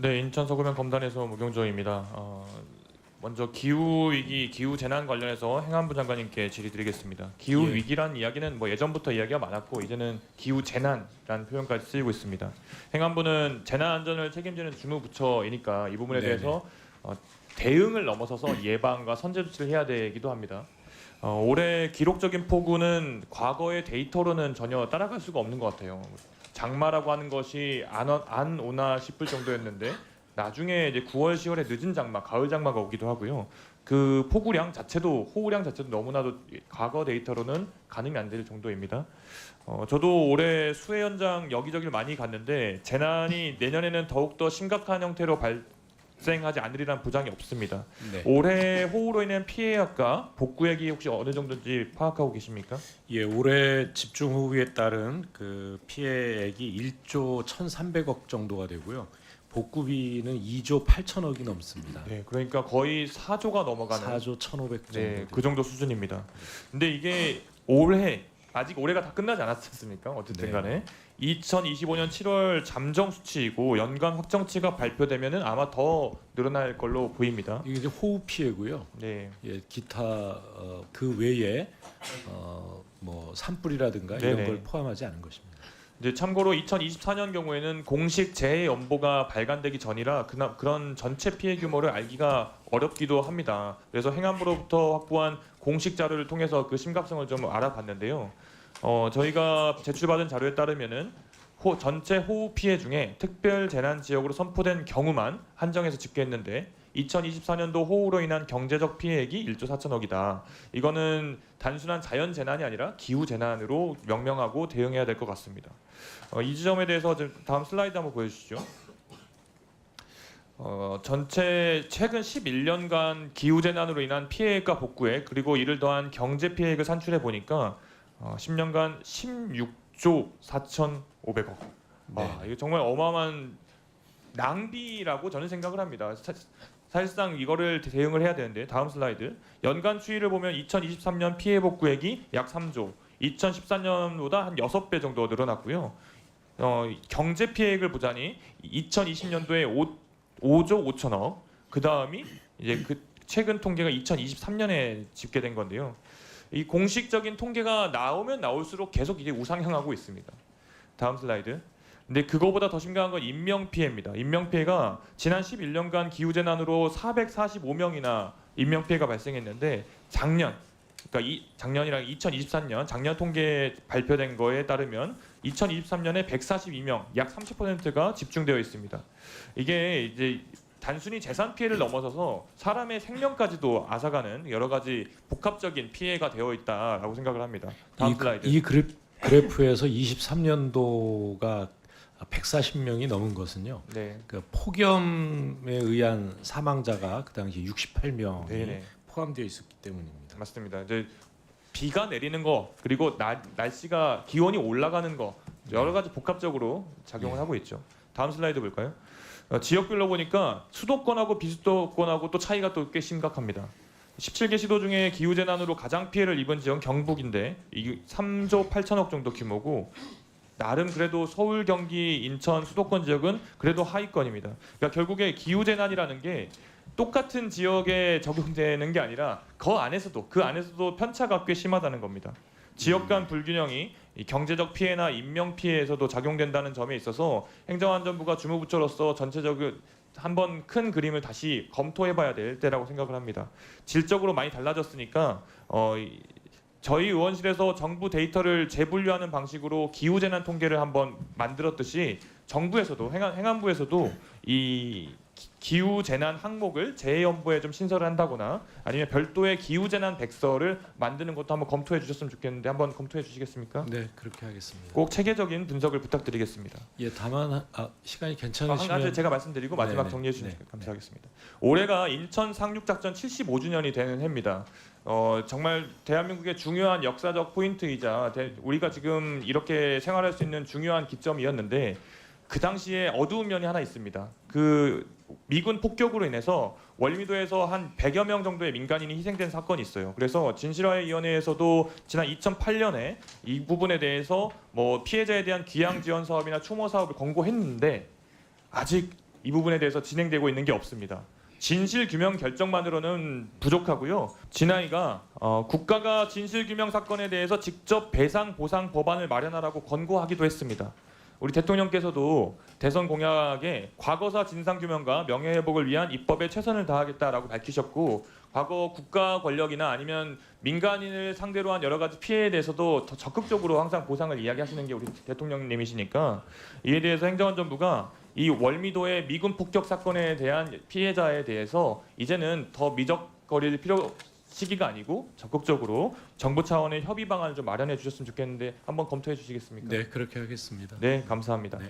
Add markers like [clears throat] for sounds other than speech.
네, 인천 서구면 검단에서 무경조입니다. 어, 먼저 기후 위기, 기후 재난 관련해서 행안부 장관님께 질의드리겠습니다. 기후 예. 위기란 이야기는 뭐 예전부터 이야기가 많았고 이제는 기후 재난이라는 표현까지 쓰이고 있습니다. 행안부는 재난 안전을 책임지는 주무부처이니까 이 부분에 네네. 대해서 어, 대응을 넘어서서 [clears throat] 예방과 선제 조치를 해야 되기도 합니다. 어, 올해 기록적인 폭우는 과거의 데이터로는 전혀 따라갈 수가 없는 것 같아요. 장마라고 하는 것이 안, 오- 안 오나 싶을 정도였는데 나중에 이제 9월, 10월에 늦은 장마, 가을 장마가 오기도 하고요. 그 폭우량 자체도 호우량 자체도 너무나도 과거 데이터로는 가늠이 안 될 정도입니다. 어, 저도 올해 수해 현장 여기저기를 많이 갔는데 재난이 내년에는 더욱 더 심각한 형태로 발 생하지 않으리란 보장이 없습니다. 네. 올해 호우로 인한 피해액과 복구액이 혹시 어느 정도인지 파악하고 계십니까? 예, 올해 집중호우에 따른 그 피해액이 1조 1,300억 정도가 되고요. 복구비는 2조 8천억이 넘습니다. 네, 그러니까 거의 4조가 넘어가는 4조 1,500 정도. 네. 그 정도 수준입니다. 근데 이게 올해 아직 올해가 다 끝나지 않았지 않습니까? 어쨌든 네. 간에 2025년 7월 잠정 수치이고 연간 확정치가 발표되면은 아마 더 늘어날 걸로 보입니다. 이게 이제 호우 피해고요. 네. 예, 기타 어, 그 외에 어, 뭐 산불이라든가 네네. 이런 걸 포함하지 않은 것입니다. 이제 참고로 2024년 경우에는 공식 재해 연보가 발간되기 전이라 그나, 그런 전체 피해 규모를 알기가 어렵기도 합니다. 그래서 행안부로부터 확보한 공식 자료를 통해서 그 심각성을 좀 알아봤는데요. 어, 저희가 제출받은 자료에 따르면은 호, 전체 호우 피해 중에 특별 재난 지역으로 선포된 경우만 한정해서 집계했는데 2024년도 호우로 인한 경제적 피해액이 1조 4천억이다. 이거는 단순한 자연 재난이 아니라 기후 재난으로 명명하고 대응해야 될 것 같습니다. 어, 이 지점에 대해서 좀 다음 슬라이드 한번 보여주시죠. 어, 전체 최근 11년간 기후 재난으로 인한 피해액과 복구액 그리고 이를 더한 경제 피해액을 산출해 보니까 어, 10년간 16조 4,500억. 와, 이거 정말 어마어마한 낭비라고 저는 생각을 합니다. 사, 사실상 이거를 대응을 해야 되는데 다음 슬라이드 연간 추이를 보면 2023년 피해 복구액이 약 3조, 2014년보다 한 6배 정도 늘어났고요. 어, 경제 피해액을 보자니 2020년도에 5, 5조 5천억, 그 다음이 이제 그 최근 통계가 2023년에 집계된 건데요. 이 공식적인 통계가 나오면 나올수록 계속 이제 우상향하고 있습니다. 다음 슬라이드. 근데 그거보다 더 심각한 건 인명 피해입니다. 인명 피해가 지난 11년간 기후 재난으로 445명이나 인명 피해가 발생했는데 작년 그러니까 이 작년이랑 2023년 작년 통계 발표된 거에 따르면 2023년에 142명 약 30%가 집중되어 있습니다. 이게 이제 단순히 재산 피해를 넘어서서 사람의 생명까지도 앗아가는 여러 가지 복합적인 피해가 되어 있다라고 생각을 합니다. 다음 이, 그- 슬라이드. 이 그래프, 그래프에서 23년도가 140명이 넘은 것은요. 네. 그 폭염에 의한 사망자가 그 당시 68명이 네네. 포함되어 있었기 때문입니다. 맞습니다. 이제 비가 내리는 거 그리고 날, 날씨가 기온이 올라가는 거 여러 가지 복합적으로 작용을 네. 하고 있죠. 다음 슬라이드 볼까요? 어, 지역별로 보니까 수도권하고 비수도권하고 또 차이가 또 꽤 심각합니다. 17개 시도 중에 기후 재난으로 가장 피해를 입은 지역은 경북인데 이 3조 8천억 정도 규모고 나름 그래도 서울, 경기, 인천, 수도권 지역은 그래도 하위권입니다. 그러니까 결국에 기후 재난이라는 게 똑같은 지역에 적용되는 게 아니라 그 안에서도 그 안에서도 편차가 꽤 심하다는 겁니다. 지역 간 불균형이 이 경제적 피해나 인명 피해에서도 작용된다는 점에 있어서 행정안전부가 주무부처로서 전체적으로 한번 큰 그림을 다시 검토해봐야 될 때라고 생각을 합니다. 질적으로 많이 달라졌으니까 어, 이- 저희 의원실에서 정부 데이터를 재분류하는 방식으로 기후재난 통계를 한번 만들었듯이 정부에서도 행안, 행안부에서도 이 기- 기후 재난 항목을 재연부에 좀 신설을 한다거나 아니면 별도의 기후 재난 백서를 만드는 것도 한번 검토해 주셨으면 좋겠는데 한번 검토해 주시겠습니까? 네, 그렇게 하겠습니다. 꼭 체계적인 분석을 부탁드리겠습니다. 예, 다만 아, 시간이 아, 한 괜찮으시면 가지 제가 말씀드리고 마지막 네네. 정리해 주시면 네. 감사하겠습니다. 올해가 인천 상륙 작전 75주년이 되는 해입니다. 어, 정말 대한민국의 중요한 역사적 포인트이자 대- 우리가 지금 이렇게 생활할 수 있는 중요한 기점이었는데 그 당시에 어두운 면이 하나 있습니다. 그 미군 폭격으로 인해서 월미도에서 한 100여 명 정도의 민간인이 희생된 사건이 있어요. 그래서 진실화의 위원회에서도 지난 2008년에 이 부분에 대해서 뭐 피해자에 대한 귀양 지원 사업이나 추모 사업을 권고했는데 아직 이 부분에 대해서 진행되고 있는 게 없습니다. 진실 규명 결정만으로는 부족하고요. 진아이가 어, 국가가 진실 규명 사건에 대해서 직접 배상 보상 법안을 마련하라고 권고하기도 했습니다. 우리 대통령께서도 대선 공약에 과거사 진상 규명과 명예 회복을 위한 입법에 최선을 다하겠다라고 밝히셨고 과거 국가 권력이나 아니면 민간인을 상대로 한 여러 가지 피해에 대해서도 더 적극적으로 항상 보상을 이야기하시는 게 우리 대통령님이시니까 이에 대해서 행정안전부가 이 월미도의 미군 폭격 사건에 대한 피해자에 대해서 이제는 더 미적거릴 필요 시기가 아니고 적극적으로 정부 차원의 협의 방안을 좀 마련해 주셨으면 좋겠는데 한번 검토해 주시겠습니까? 네, 그렇게 하겠습니다. 네, 감사합니다. 네.